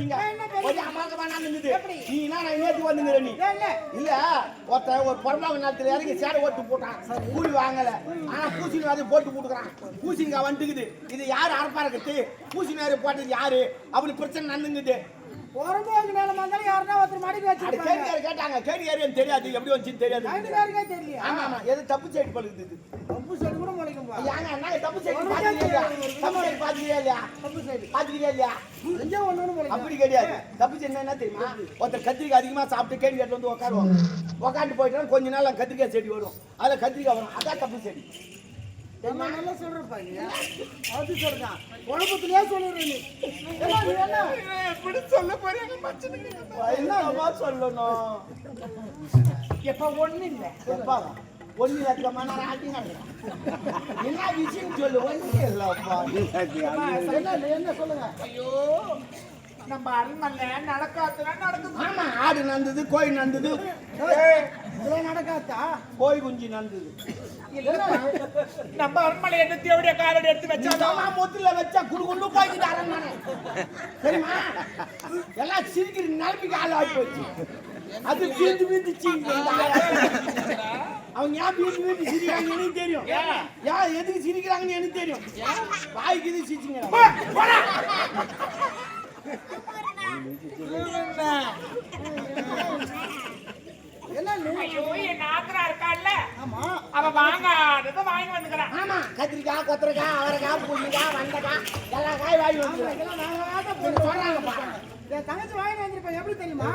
வச்சுங்க நடந்துது எப்படி? நீ என்ன நான் நேத்து வந்துங்கிற நீ? இல்ல ஒருத்தன் ஒரு பிறந்தாங்க நேரத்துல இறங்கி சேரை ஓட்டு போட்டான். கூலி வாங்கல. ஆனா பூசணி வாரி போட்டு போட்டுக்கிறான் பூசணிக்காய் வந்துக்குது. இது யாரு அரப்பா இருக்குது பூசணி வாரி போட்டது யாரு? அப்படி பிரச்சனை நடந்துங்குது. புறம்போக்கு நிலமா இருந்தாலும் யாருன்னா ஒருத்தர் மடிக்கு வச்சிருப்பாங்க. கேடியாரு கேட்டாங்க. கேடியாரு தெரியாது. எப்படி வந்துச்சுன்னு தெரியாது. தெரியலையா? ஆமா ஆமா. எது தப்பு சைடு பழுகுது இது. தப்பு சைடு கூட முளைக்கும் பா ஏங்க என்ன தப்பு சைடு பாத்துக்கிறியா இல்லையா? தப்பு சைடு பாத்துக்கிறியா இல்லையா? தப்பு சைடு பாத்துக்கிறியா இல்லையா அப்படி கிடையாது. தப்பு என்ன தெரியுமா? ஒருத்தர் கத்திரிக்காய் அதிகமா சாப்பிட்டு கேள்வி கேட்டு வந்து உட்காருவாங்க உட்காந்து போயிட்டா கொஞ்ச நாள் கத்திரிக்காய் செடி வரும். அதுல கத்திரிக்காய் வரும். அதான் தப்பு செடி. என்ன நல்லா சொல்றப்பா நீ. அது சொல்றான். குழப்பத்திலேயே என்ன? எப்படி சொல்ல போறீங்க என்னமா சொல்லணும்? எப்ப ஒண்ணு இல்ல. எப்பா? ஒண்ணு லட்சம் மணி நேரம் ஆட்டி. என்ன விஷயம் சொல்லு? இல்லப்பா என்ன சொல்லுங்க? ஐயோ நம்ம அரண்மனை நடக்காதுன்னா நடக்குது. ஆமா ஆடு நந்தது கோழி நந்தது. ஏய், இதெல்லாம் நடக்காதா? கோழி குஞ்சு நந்தது. நம்ம அரண்மனை தேவடைய காலடி எடுத்து வச்சாதான் மொத்துல வச்சா குடு குண்டு போய்கிட்டு அரண்மனை. சரிம்மா எல்லாம் சிரிக்கிற நிலைமைக்கு ஆள் ஆகி போச்சு. அது வீந்து வீந்து சீங்க அவங்க ஏன் சிரிக்கிறாங்கன்னு எனக்கு தெரியும். ஏன் எதுக்கு சிரிக்கிறாங்கன்னு எனக்கு தெரியும். வாய்க்கு இது சிரிச்சுங்க கத்திரிக்காய் கொத்தரைக்காய் அவரைக்காய் புள்ளிக்காய் வெண்டைக்காய் எல்லா காய் வாங்கி வந்து சொல்றாங்கப்பா. என் தங்கச்சி வாங்கி வந்திருப்பேன் எப்படி தெரியுமா?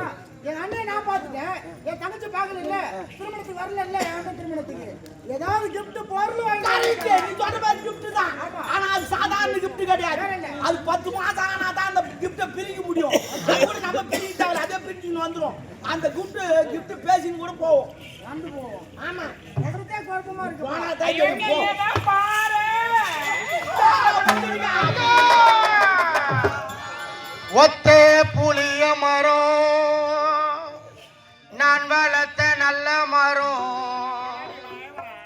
என் அண்ணன் நான் பார்த்துட்டேன் என் தங்கச்சி பார்க்கல இல்ல திருமணத்துக்கு வரல இல்ல என் திருமணத்துக்கு ஏதாவது gift பொருள் வாங்கி. நீ சொன்ன மாதிரி gift தான். ஆனா அது சாதாரண gift கிடையாது. அது பத்து மாசம் ஆனா தான் அந்த அ பிரிக்க முடியும். கூட நம்ம பிரிக்க. அதே பிரிச்சுன்னு வந்துரும். அந்த gift gift பேசின்னு கூட போகும். வந்து போவோம் ஆமா. எதுக்கே குழப்பமா இருக்கு போனா தெரியும். போ. பாரு ஒத்தே புளிய மரம் நான் வளர்த்த நல்ல மரம்.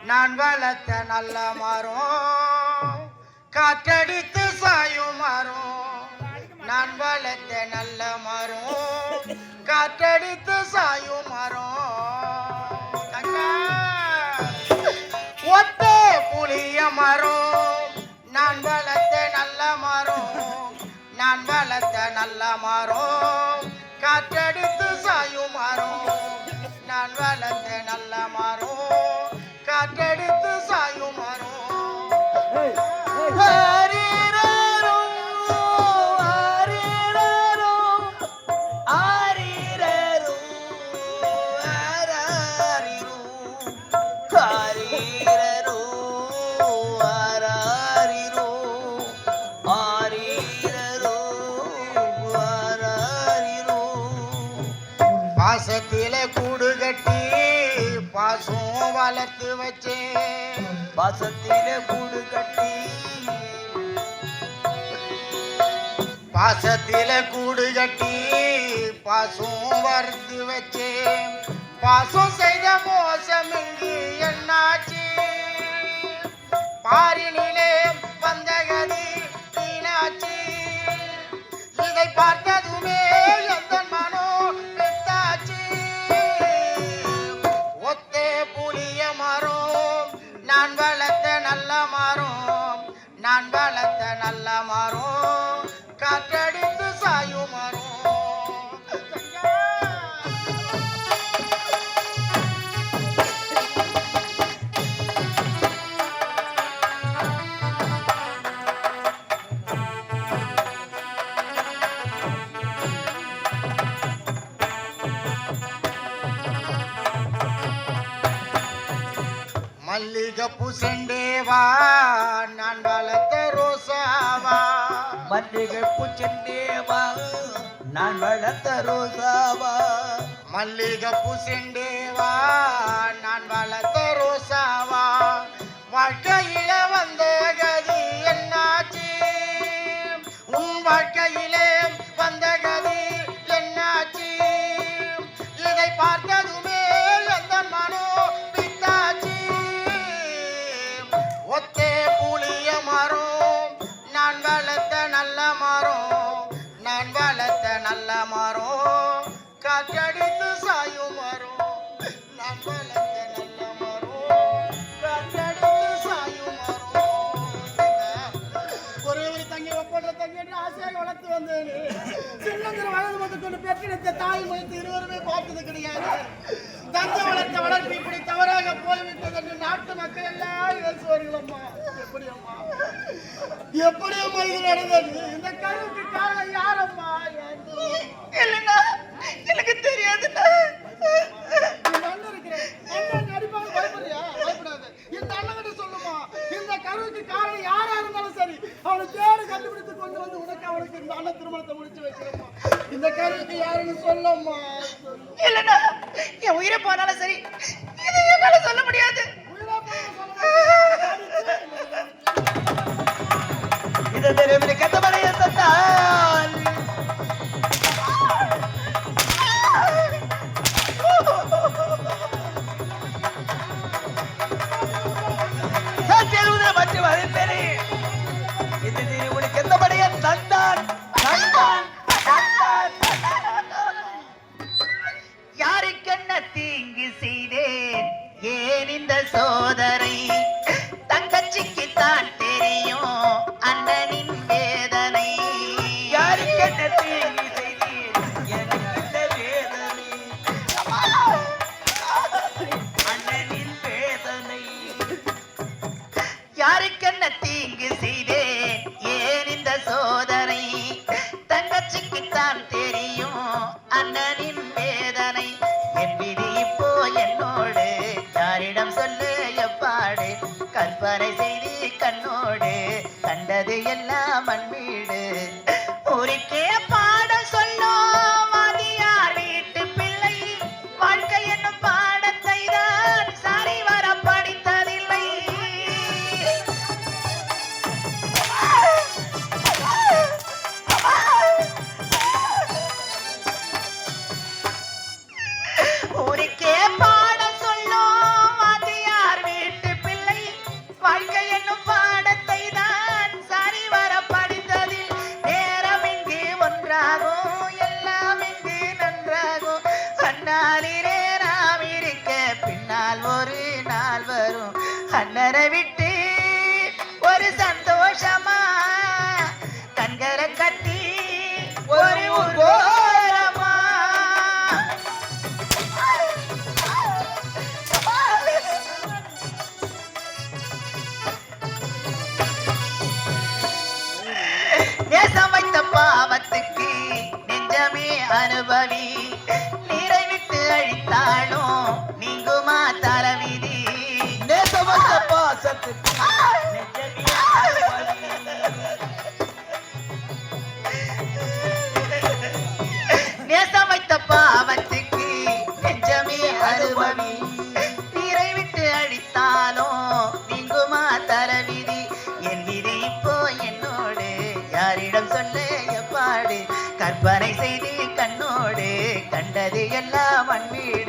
நான் வளர்த்த நல்ல மரம். காற்றடித்து சாயும் மரம். நான் வளர்த்த நல்ல மரம். காற்றடித்து சாயும் மரம். அக்கா, புளிய மரம். நான் வளர்த்த நல்ல மரம். நான் வளர்த்த நல்ல மரம். காற்ற வளர்த்து வச்சேன். பாசத்தில கூடு கட்டி. பாசத்தில கூடு கட்டி. பாசம் வறுத்து வச்சேன். பாசம் காற்றடித்து சாயும் மல்லிகப்பு சண்டேவா நான் வளர்த்த ரோசாவா. மல்லிகை செண்டேவா நான் வளர்த்த ரோசாவா? மல்லிகை செண்டேவா நான் வளர்த்த ரோசாவா? வாழ்க்கையில கேட்டு ஆசையாக வளர்த்து வந்தேன். சின்னந்திர வளர்ந்து மட்டும் கொண்டு பெற்றெடுத்த தாய் முயற்சி இருவருமே பார்த்தது கிடையாது. தந்தை வளர்த்த வளர்ப்பு இப்படி தவறாக போய்விட்டது என்று நாட்டு மக்கள் எல்லாம் பேசுவார்கள் அம்மா எப்படி அம்மா? எப்படி அம்மா இது நடந்தது? இந்த கருவுக்கு காரணம் யாரம்மா? எனக்கு தெரியாதுண்ணா. அவளுக்கு இந்த திருமணத்தை முடிச்சு வைக்கிறோம்மா. இந்த காரியத்தை யாருன்னு சொல்லம்மா. இல்லைன்னா என் உயிரை போனாலும் சரி இது என்னால சொல்ல முடியாது. நாள் வரும். அண்ணரை விட்டு ஒரு சந்தோஷமா கண்களை கட்டி ஒரு ஓரமா நேசம் வைத்த பாவத்துக்கு நெஞ்சமே அனுபவி கற்பனை செய்தி கண்ணோடு கண்டது எல்லாம் அன்பீடு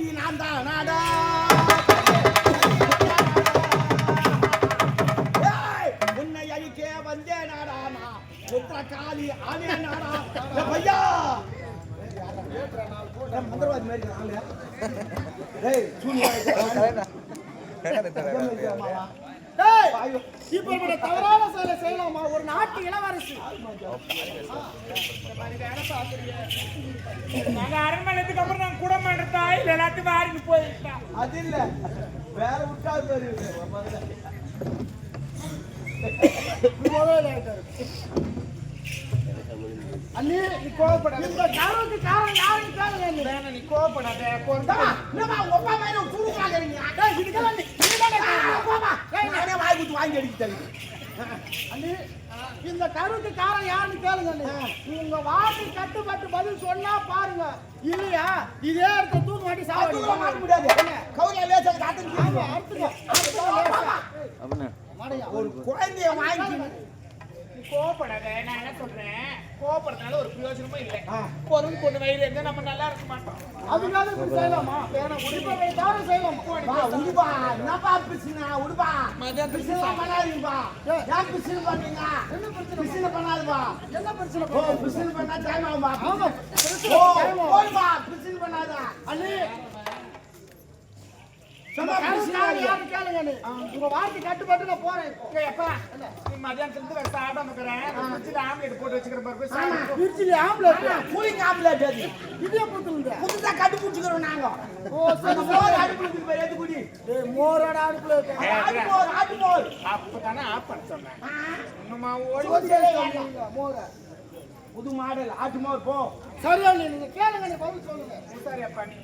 சக்தி நான் தான் நாடா உன்னை அழிக்க வந்தே நாடா நான் புத்திர காளி ஆனே நாடா பையா மந்திரவாதி மாதிரி. ஏய், சூனியா இப்படிப்பட்ட தவறான செயலை செய்யலாமா? ஒரு நாட்டு இளவரசி. நாங்க அரண்மனைக்கு அப்புறம் நான் கூட மாட்டா இல்ல எல்லாத்தையும் வாரிட்டு போயிட்டா அது இல்ல. வேற விட்டா பாரு அண்ணி நீ கோவப்படாத. இந்த கருவுக்கு காரணம்? யாருன்னு. வேணாம் நீ கோவப்படாத. என்னம்மா, உங்க மேல ஒரு துணி வாங்குறீங்க? டேய், இதுக்கெல்லாம் நீ- நீதானே ஆ, காரணம். போம்மா. நானே வாய் குத்து வாங்கி அடிக்க. அண்ணி, இந்த கருவுக்கு காரணம் யாருன்னு கேளுங்க. உங்க வாக்கு கட்டுப்பட்டு பதில் சொன்னா பாருங்க. இல்லையா? இதே இடத்த தூக்கு மாட்டி அதுக்குள்ள மாட்ட முடியாது. கவுரியா லேசா மாடையா. ஒரு குழந்தைய வாங்கி நீ கோவப்படாத நான் என்ன சொல்றேன் கோவப்படுறதுனால ஒரு பிரயோஜனமும் இல்லை. பொருள் பொண்ணு வயிறு இருந்தா நம்ம நல்லா இருக்க மாட்டோம் அதுக்காக இப்படி செய்யலாமா வேணாம் இப்ப தவறு செய்யலாமா உடுப்பா. என்னப்பா பிசினா, உடுப்பா. பிசினா பண்ணாதீங்கப்பா. ஏன் பிசினு பண்றீங்க? பிசினு பண்ணாதப்பா. என்ன பிரச்சனை ஓ, பிசினு பண்ணா time ஆகும்பா. ஆமா ஓ, போடுப்பா, பிசினு பண்ணாத. அண்ணி சும்மா கருவுக்கு பிசினு காரணம் வாங்க. யாருன்னு கேளுங்க அண்ணி. உங்க வாக்கு கட்டுப்பட்டு நான் போறேன். எப்பா நீ மதியானத்துல இருந்து சாப்பிடாம இருக்கிறேன் வச்சுட்டு ஆம்லெட் போட்டு வச்சுக்கிற பாரு போய் சாப்பிடு. திருச்சிலி ஆம்பளை கூலிங் ஆம்புலன்ஸ் அது. இதே போட்டுருங்க புதுசா கண்டுபிடிச்சுக்கிறோம் நாங்க. ஓ சரி மோர் அடுப்புல இருக்குது பாரு, எடுத்து குடி. மோரோட அடுப்புல இருக்க ஆட்டு மோர், ஆட்டு மோர். அப்பதானே பண்ண சொன்னேன். இன்னுமா ஓடி மோர. புது மாடல் ஆட்டு மோர் போ. சரியா நீங்க கேளுங்க நீ பதில் சொல்லுங்க. சரி அப்பா நீ